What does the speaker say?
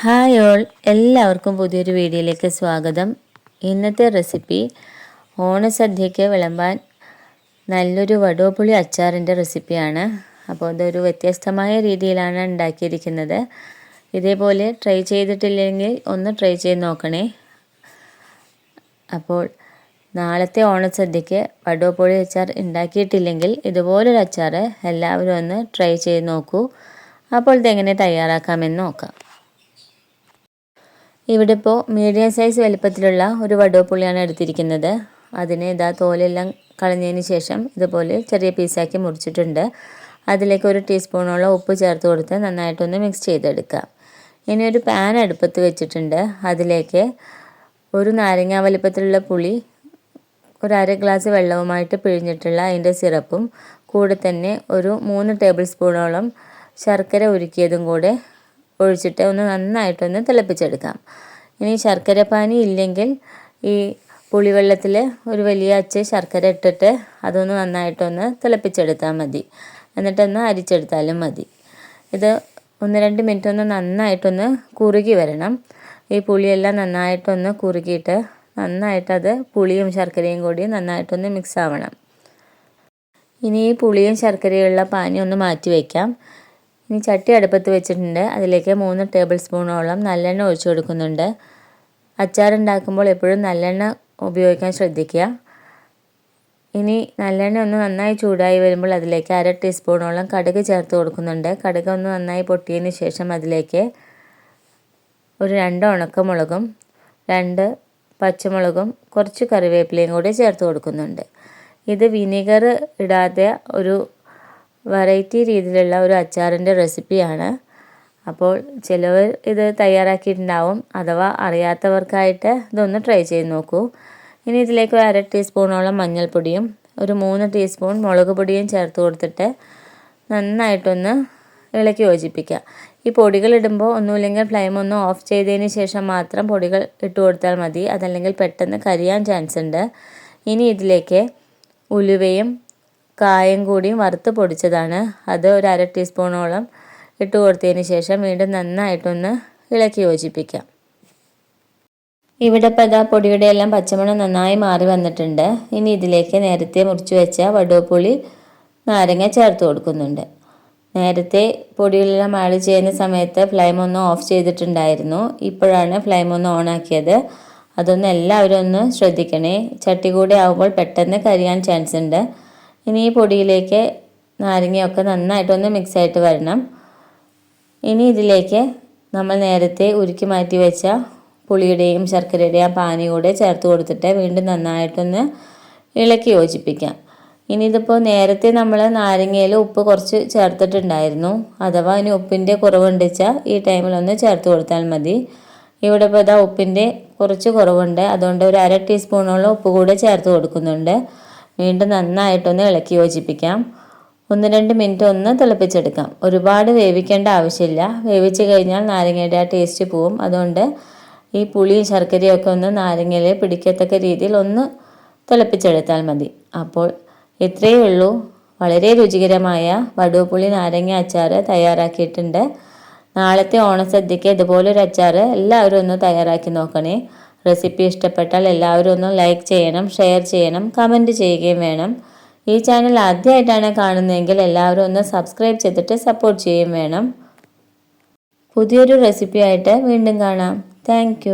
Hi all. എല്ലാവർക്കും പുതിയൊരു വീഡിയോയിലേക്ക് സ്വാഗതം. ഇന്നത്തെ റെസിപ്പി ഓണസദ്യയ്ക്ക് വിളമ്പാൻ നല്ലൊരു വടുവപ്പുളി അച്ചാറിന്റെ റെസിപ്പിയാണ്. അപ്പോൾ അതൊരു വ്യത്യസ്തമായ രീതിയിലാണ് ഉണ്ടാക്കിയിരിക്കുന്നത്. ഇതേപോലെ ട്രൈ ചെയ്തിട്ടില്ലെങ്കിൽ ഒന്ന് ട്രൈ ചെയ്ത് നോക്കണേ. അപ്പോൾ നാളത്തെ ഓണസദ്യയ്ക്ക് വടുവപ്പുളി അച്ചാർ ഉണ്ടാക്കിയിട്ടില്ലെങ്കിൽ ഇതുപോലൊരു അച്ചാർ എല്ലാവരും ഒന്ന് ട്രൈ ചെയ്ത് നോക്കൂ. അപ്പോൾ ഇതെങ്ങനെ തയ്യാറാക്കാമെന്ന് നോക്കാം. ഇവിടെ ഇപ്പോൾ മീഡിയം സൈസ് വലുപ്പത്തിലുള്ള ഒരു വടുവപ്പുള്ളിയാണ് എടുത്തിരിക്കുന്നത്. അതിനെ ഇതാ തോലെല്ലാം കളഞ്ഞതിന് ശേഷം ഇതുപോലെ ചെറിയ പീസാക്കി മുറിച്ചിട്ടുണ്ട്. അതിലേക്ക് ഒരു ടീസ്പൂണോളം ഉപ്പ് ചേർത്ത് കൊടുത്ത് നന്നായിട്ടൊന്ന് മിക്സ് ചെയ്തെടുക്കാം. ഇനി ഒരു പാൻ അടുപ്പത്ത് വെച്ചിട്ടുണ്ട്. അതിലേക്ക് ഒരു നാരങ്ങ വലുപ്പത്തിലുള്ള പുളി ഒരു അര ഗ്ലാസ് വെള്ളവുമായിട്ട് പിഴിഞ്ഞിട്ടുള്ള അതിന്റെ സിറപ്പും കൂടെ തന്നെ ഒരു മൂന്ന് ടേബിൾ സ്പൂണോളം ശർക്കര ഉരുക്കിയതും കൂടെ ഒഴിച്ചിട്ട് ഒന്ന് നന്നായിട്ടൊന്ന് തിളപ്പിച്ചെടുക്കാം. ഇനി ശർക്കര പാനി ഇല്ലെങ്കിൽ ഈ പുളിവെള്ളത്തിൽ ഒരു വലിയ അച്ച് ശർക്കര ഇട്ടിട്ട് അതൊന്ന് നന്നായിട്ടൊന്ന് തിളപ്പിച്ചെടുത്താൽ മതി. എന്നിട്ടൊന്ന് അരിച്ചെടുത്താലും മതി. ഇത് ഒന്ന് രണ്ട് മിനിറ്റ് ഒന്ന് നന്നായിട്ടൊന്ന് കുറുകി വരണം. ഈ പുളിയെല്ലാം നന്നായിട്ടൊന്ന് കുറുകിയിട്ട് നന്നായിട്ടത് പുളിയും ശർക്കരയും കൂടി നന്നായിട്ടൊന്ന് മിക്സ് ആവണം. ഇനി ഈ പുളിയും ശർക്കരയുള്ള പാനി ഒന്ന് മാറ്റി വയ്ക്കാം ഇനി ചട്ടി അടുപ്പത്ത് വെച്ചിട്ടുണ്ട്. അതിലേക്ക് മൂന്ന് ടേബിൾ സ്പൂണോളം നല്ലെണ്ണ ഒഴിച്ചു കൊടുക്കുന്നുണ്ട്. അച്ചാർ ഉണ്ടാക്കുമ്പോൾ എപ്പോഴും നല്ലെണ്ണ ഉപയോഗിക്കാൻ ശ്രദ്ധിക്കുക. ഇനി നല്ലെണ്ണ ഒന്ന് നന്നായി ചൂടായി വരുമ്പോൾ അതിലേക്ക് അര ടീസ്പൂണോളം കടുക് ചേർത്ത് കൊടുക്കുന്നുണ്ട്. കടുക് ഒന്ന് നന്നായി പൊട്ടിയതിന് ശേഷം അതിലേക്ക് ഒരു രണ്ട് ഉണക്കമുളകും രണ്ട് പച്ചമുളകും കുറച്ച് കറിവേപ്പിലയും കൂടി ചേർത്ത് കൊടുക്കുന്നുണ്ട്. ഇത് വിനീഗർ ഇടാതെ ഒരു വെറൈറ്റി രീതിയിലുള്ള ഒരു അച്ചാറിന്റെ റെസിപ്പിയാണ് അപ്പോൾ ചിലവർ ഇത് തയ്യാറാക്കിയിട്ടുണ്ടാവും. അഥവാ അറിയാത്തവർക്കായിട്ട് ഇതൊന്ന് ട്രൈ ചെയ്ത് നോക്കൂ. ഇനി ഇതിലേക്ക് അര ടീസ്പൂണോളം മഞ്ഞൾപ്പൊടിയും ഒരു മൂന്ന് ടീസ്പൂൺ മുളക് പൊടിയും ചേർത്ത് കൊടുത്തിട്ട് നന്നായിട്ടൊന്ന് ഇളക്കി യോജിപ്പിക്കുക ഈ പൊടികൾ ഇടുമ്പോൾ ഒന്നുമില്ലെങ്കിൽ ഫ്ലെയിം ഒന്ന് ഓഫ് ചെയ്തതിന് ശേഷം മാത്രം പൊടികൾ ഇട്ട് കൊടുത്താൽ മതി. അതല്ലെങ്കിൽ പെട്ടെന്ന് കരിയാൻ ചാൻസ് ഉണ്ട്. ഇനി ഇതിലേക്ക് ഉലുവയും കായം കൂടി വറുത്ത് പൊടിച്ചതാണ്. അത് ഒരു അര ടീസ്പൂണോളം ഇട്ട് കൊടുത്തതിന് ശേഷം വീണ്ടും നന്നായിട്ടൊന്ന് ഇളക്കി യോജിപ്പിക്കാം. ഇവിടെ പതാ പൊടിയുടെ എല്ലാം പച്ചമണം നന്നായി മാറി വന്നിട്ടുണ്ട്. ഇനി ഇതിലേക്ക് നേരത്തെ മുറിച്ചു വെച്ച വടുവപ്പുളി നാരങ്ങ ചേർത്ത് കൊടുക്കുന്നുണ്ട്. നേരത്തെ പൊടികളെല്ലാം ആഡ് ചെയ്യുന്ന സമയത്ത് ഫ്ലെയിം ഒന്ന് ഓഫ് ചെയ്തിട്ടുണ്ടായിരുന്നു. ഇപ്പോഴാണ് ഫ്ലെയിം ഒന്ന് ഓൺ ആക്കിയത്. അതൊന്ന് എല്ലാവരും ഒന്ന് ശ്രദ്ധിക്കണേ. ചട്ടി കൂടെ ആവുമ്പോൾ പെട്ടെന്ന് കരിയാൻ ചാൻസ് ഉണ്ട്. ഇനി ഈ പൊടിയിലേക്ക് നാരങ്ങയൊക്കെ നന്നായിട്ടൊന്ന് മിക്സ് ആയിട്ട് വരണം. ഇനി ഇതിലേക്ക് നമ്മൾ നേരത്തെ ഉരുക്കി മാറ്റി വെച്ച പുളിയുടെയും ശർക്കരയുടെയും പാനി കൂടെ ചേർത്ത് കൊടുത്തിട്ട് വീണ്ടും നന്നായിട്ടൊന്ന് ഇളക്കി യോജിപ്പിക്കാം. ഇനി ഇതിപ്പോൾ നേരത്തെ നമ്മൾ നാരങ്ങയിൽ ഉപ്പ് കുറച്ച് ചേർത്തിട്ടുണ്ടായിരുന്നു. അഥവാ ഇനി ഉപ്പിന്റെ കുറവുണ്ടെച്ചാൽ ഈ ടൈമിലൊന്ന് ചേർത്ത് കൊടുത്താൽ മതി. ഇവിടെ ഇപ്പോൾ ഇതാ ഉപ്പിന്റെ കുറച്ച് കുറവുണ്ട്. അതുകൊണ്ട് ഒരു അര ടീസ്പൂണോളം ഉപ്പ് കൂടെ ചേർത്ത് കൊടുക്കുന്നുണ്ട്. വീണ്ടും നന്നായിട്ടൊന്ന് ഇളക്കി യോജിപ്പിക്കാം. ഒന്ന് രണ്ട് മിനിറ്റ് ഒന്ന് തിളപ്പിച്ചെടുക്കാം. ഒരുപാട് വേവിക്കേണ്ട ആവശ്യമില്ല. വേവിച്ച് കഴിഞ്ഞാൽ നാരങ്ങയുടെ ആ ടേസ്റ്റ് പോവും. അതുകൊണ്ട് ഈ പുളിയും ശർക്കരയും ഒക്കെ ഒന്ന് നാരങ്ങയിൽ പിടിക്കത്തക്ക രീതിയിൽ ഒന്ന് തിളപ്പിച്ചെടുത്താൽ മതി. അപ്പോൾ ഇത്രയേ ഉള്ളൂ. വളരെ രുചികരമായ വടുവപ്പുളി നാരങ്ങ അച്ചാർ തയ്യാറാക്കിയിട്ടുണ്ട്. നാളത്തെ ഓണസദ്യക്ക് ഇതുപോലൊരു അച്ചാർ എല്ലാവരും ഒന്ന് തയ്യാറാക്കി നോക്കണേ. റെസിപ്പി ഇഷ്ടപ്പെട്ടാൽ എല്ലാവരും ഒന്ന് ലൈക്ക് ചെയ്യണം ഷെയർ ചെയ്യണം കമന്റ് ചെയ്യുകയും വേണം. ഈ ചാനൽ ആദ്യമായിട്ടാണ് കാണുന്നതെങ്കിൽ എല്ലാവരും ഒന്ന് സബ്സ്ക്രൈബ് ചെയ്തിട്ട് സപ്പോർട്ട് ചെയ്യുകയും വേണം. പുതിയൊരു റെസിപ്പിയായിട്ട് വീണ്ടും കാണാം. താങ്ക്